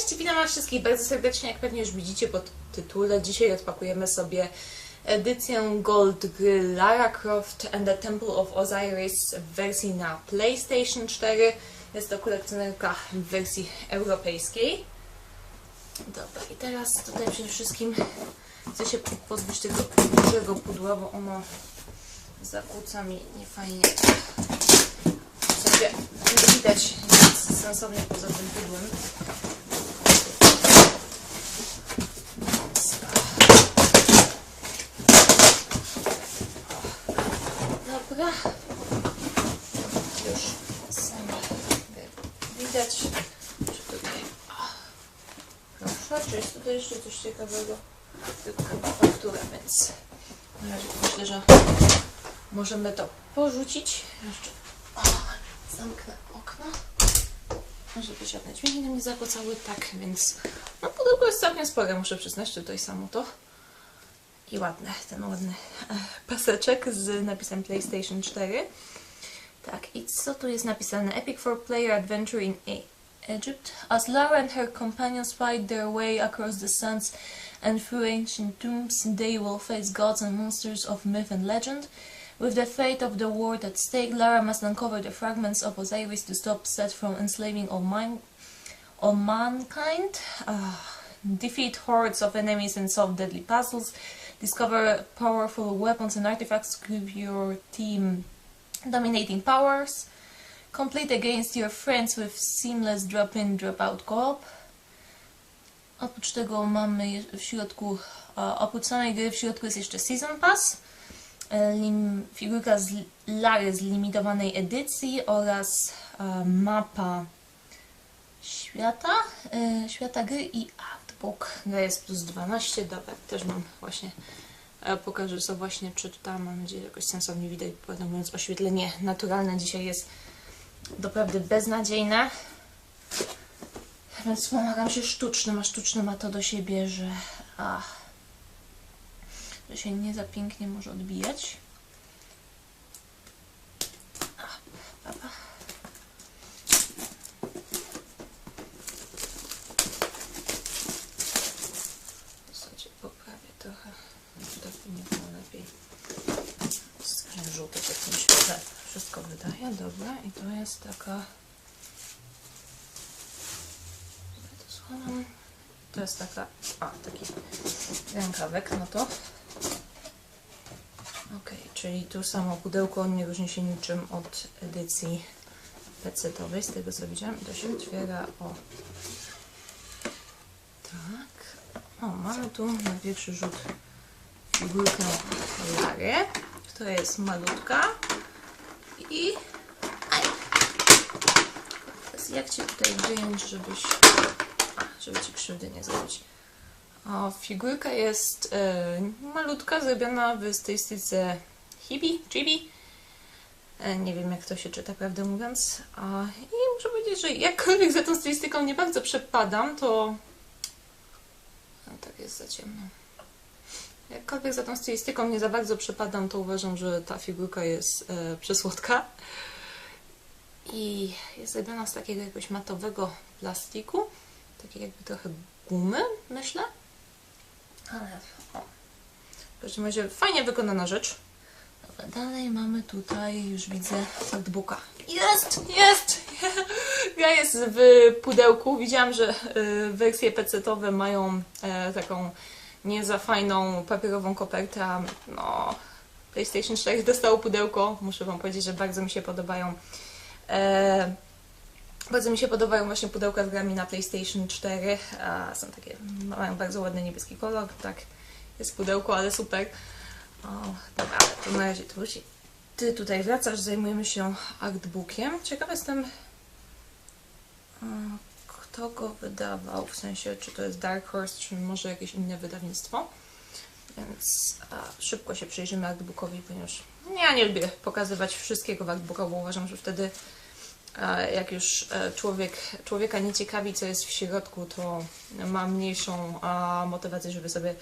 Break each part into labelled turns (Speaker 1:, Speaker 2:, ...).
Speaker 1: Cześć, witam Was wszystkich bardzo serdecznie. Jak pewnie już widzicie po tytule, dzisiaj odpakujemy sobie edycję Gold gry Lara Croft and the Temple of Osiris w wersji na PlayStation 4. Jest to kolekcjonerka w wersji europejskiej. Dobra, i teraz tutaj przede wszystkim chcę się pozbyć tego dużego pudła, bo ono zakłóca mi niefajnie. W sensie nie widać nic sensownie poza tym pudłem. Dobra. Już sami widać. Czy tutaj... Proszę, czy jest tutaj jeszcze coś ciekawego? Tylko chyba fakturę, więc na razie myślę, że możemy to porzucić. Jeszcze o, zamknę okno, żeby żadne dźwięki nam nie zakłócały. Tak, więc no pudełko jest całkiem spore, muszę przyznać, tutaj samo to. I ładny, ten ładny paseczek z napisem PlayStation 4. Tak, i co tu jest napisane? Epic for player adventure in Egypt. As Lara and her companions fight their way across the sands and through ancient tombs, they will face gods and monsters of myth and legend. With the fate of the world at stake, Lara must uncover the fragments of Osiris to stop Set from enslaving all, all mankind. Uh, defeat hordes of enemies and solve deadly puzzles. Discover powerful weapons and artifacts to give your team dominating powers. Complete against your friends with seamless drop-in, drop-out co-op. Oprócz tego mamy w środku, e, oprócz samej gry w środku jest jeszcze Season Pass, e, figurka z Lary z limitowanej edycji oraz e, mapa świata, świata gry i Gra jest plus 12, dobra, też mam właśnie, e, pokażę co właśnie czytam, mam nadzieję, że jakoś sensownie widać, prawdę mówiąc, oświetlenie naturalne dzisiaj jest doprawdy beznadziejne. Więc pomagam się sztucznym, a sztuczny ma to do siebie, że, ach, że się nie za pięknie może odbijać. Ach, dobra. W zasadzie poprawię trochę, tak by nie było lepiej. Skrzyń żółty w tym świetle wszystko wydaje. Dobra, i to jest taka... To jest taka... A, taki rękawek, no to... Ok, czyli tu samo pudełko nie różni się niczym od edycji PC-owej, z tego co widziałam. To się otwiera o... Tak. O, mamy tu na pierwszy rzut figurkę Lary, która jest malutka i jak Cię tutaj wyjąć, żebyś żeby Ci krzywdy nie zrobić. O, figurka jest e, malutka, zrobiona w stylistyce Hibi, Chibi. E, nie wiem jak to się czyta, prawdę mówiąc. I muszę powiedzieć, że jakkolwiek za tą stylistyką nie bardzo przepadam, to... A, tak jest za ciemno. Jakkolwiek za tą stylistyką nie za bardzo przepadam, to uważam, że ta figurka jest e, przesłodka. I jest zrobiona z takiego jakiegoś matowego plastiku. Takiej jakby trochę gumy, myślę. Ale o. W każdym razie fajnie wykonana rzecz. Dobra, dalej mamy tutaj, już widzę, artbooka. Jest! Jest! Gra jest w pudełku. Widziałam, że y, wersje PC-owe mają e, taką nie za fajną papierową kopertę. No, PlayStation 4 dostało pudełko. Muszę Wam powiedzieć, że bardzo mi się podobają. E, bardzo mi się podobają właśnie pudełka z grami na PlayStation 4. A, są takie, mają bardzo ładny niebieski kolor. Tak, jest pudełko, ale super. O, dobra, to na razie wróci. Ty tutaj wracasz, zajmujemy się artbookiem. Ciekawa jestem, e, kto go wydawał, w sensie czy to jest Dark Horse, czy może jakieś inne wydawnictwo. Więc a, szybko się przyjrzymy artbookowi, ponieważ ja nie lubię pokazywać wszystkiego w artbooku, bo uważam, że wtedy a, jak już e, człowiek, człowieka nie ciekawi, co jest w środku, to ma mniejszą a, motywację, żeby sobie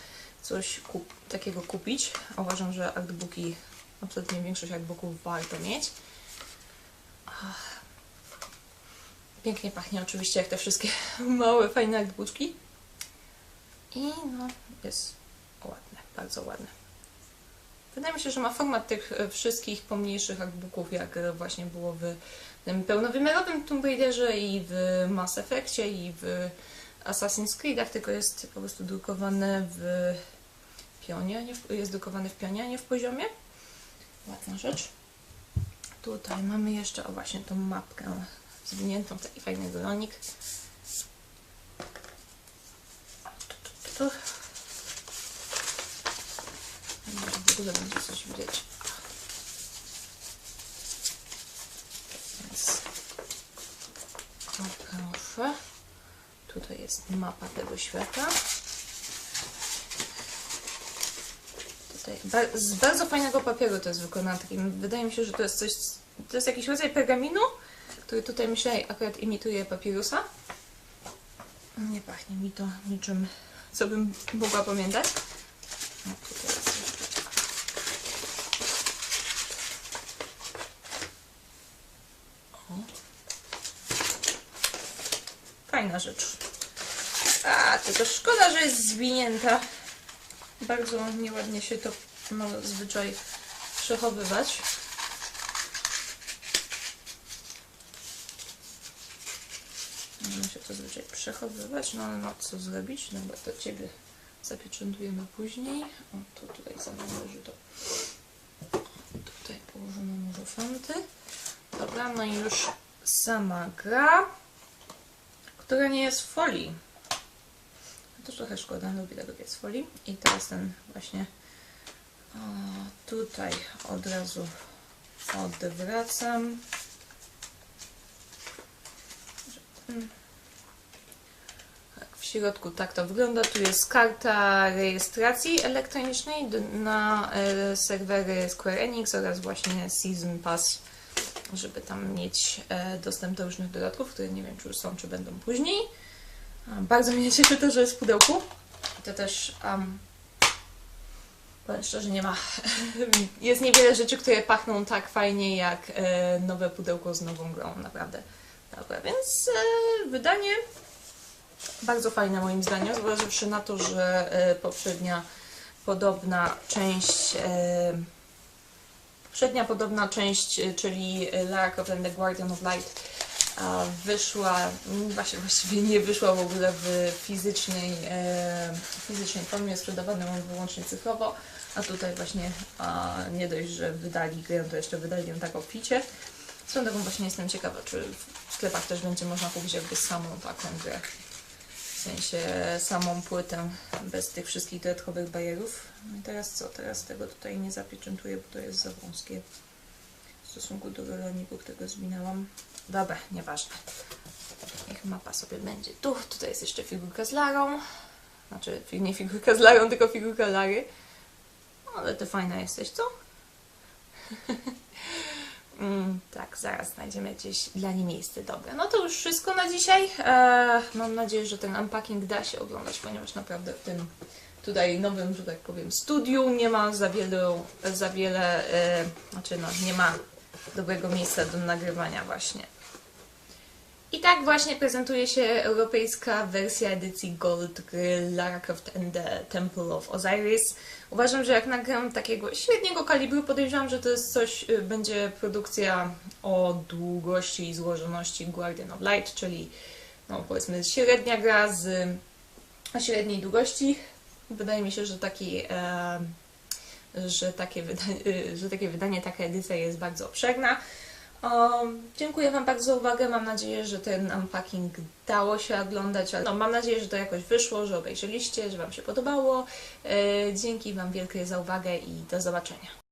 Speaker 1: coś takiego kupić. Uważam, że artbooki, absolutnie większość artbooków warto mieć. Ach. Pięknie pachnie oczywiście, jak te wszystkie małe, fajne artbooczki. I no, jest ładne, bardzo ładne. Wydaje mi się, że ma format tych e, wszystkich pomniejszych artbooków, jak e, właśnie było w tym pełnowymiarowym Tomb Raiderze i w Mass Effectie i w Assassin's Creedach, tylko jest po prostu drukowane w pionie, jest drukowany w pionie, a nie w poziomie. Ładna rzecz. Tutaj mamy jeszcze, o właśnie, tą mapkę zwiniętą, taki fajny. Może w ogóle będzie coś widać. Więc proszę. Tutaj jest mapa tego świata. Z bardzo fajnego papieru to jest wykonane. Wydaje mi się, że to jest coś, to jest jakiś rodzaj pergaminu, który tutaj myślę akurat imituje papirusa. Nie pachnie mi to niczym, co bym mogła pamiętać. No. O. Fajna rzecz. A, tylko szkoda, że jest zwinięta. Bardzo nieładnie się to ma zwyczaj przechowywać. Ma się to zwyczaj przechowywać, no ale no co zrobić? No bo to Ciebie zapieczętujemy później. O, to tutaj za leży to. Tutaj położymy może fanty. Dobra, no i już sama gra, która nie jest w folii. To trochę szkoda, lubię tego jest w folii. I teraz ten właśnie o, tutaj od razu odwracam. Mm. Środku tak to wygląda. Tu jest karta rejestracji elektronicznej na e, serwery Square Enix oraz właśnie Season Pass, żeby tam mieć e, dostęp do różnych dodatków, które nie wiem, czy już są, czy będą później. Bardzo mnie cieszy to, że jest w pudełku. I to też, um, powiem szczerze, nie ma. Jest niewiele rzeczy, które pachną tak fajnie jak e, nowe pudełko z nową grą, naprawdę. Dobra, więc wydanie bardzo fajne moim zdaniem, zważywszy na to, że e, poprzednia podobna część. E, poprzednia podobna część, e, czyli Lara Croft and the Guardian of Light wyszła, mm, właśnie właściwie nie wyszła w ogóle w fizycznej, fizycznej formie, sprzedawano ją wyłącznie cyfrowo, a tutaj właśnie nie dość, że wydali grę, to jeszcze wydali ją tak obficie. Drogą właśnie jestem ciekawa, czy w sklepach też będzie można kupić jakby samą taką grę. W sensie samą płytę bez tych wszystkich dodatkowych bajerów. No i teraz co? Teraz tego tutaj nie zapieczętuję, bo to jest za wąskie w stosunku do roloniku, którego zwinęłam. Dobra, nieważne. Niech mapa sobie będzie tu. Tutaj jest jeszcze figurka z Larą. Znaczy, nie figurka z Larą, tylko figurka Lary. No, ale ty fajna jesteś, co? mm, tak, zaraz znajdziemy gdzieś dla niej miejsce. Dobra, no to już wszystko na dzisiaj. Eee, mam nadzieję, że ten unpacking da się oglądać, ponieważ naprawdę w tym tutaj nowym, że tak powiem, studiu nie ma za wiele, za wiele e, znaczy no, nie ma dobrego miejsca do nagrywania właśnie. I tak właśnie prezentuje się europejska wersja edycji Gold gry Lara Croft and the Temple of Osiris. Uważam, że jak nagram takiego średniego kalibru, podejrzewam, że to jest coś, y, będzie produkcja o długości i złożoności Guardian of Light, czyli no powiedzmy średnia gra z o średniej długości. Wydaje mi się, że taki e, że takie, wydanie, że takie wydanie, taka edycja jest bardzo obszerna. Dziękuję Wam bardzo za uwagę. Mam nadzieję, że ten unpacking dało się oglądać. No, mam nadzieję, że to jakoś wyszło, że obejrzeliście, że Wam się podobało. E, dzięki Wam wielkie za uwagę i do zobaczenia.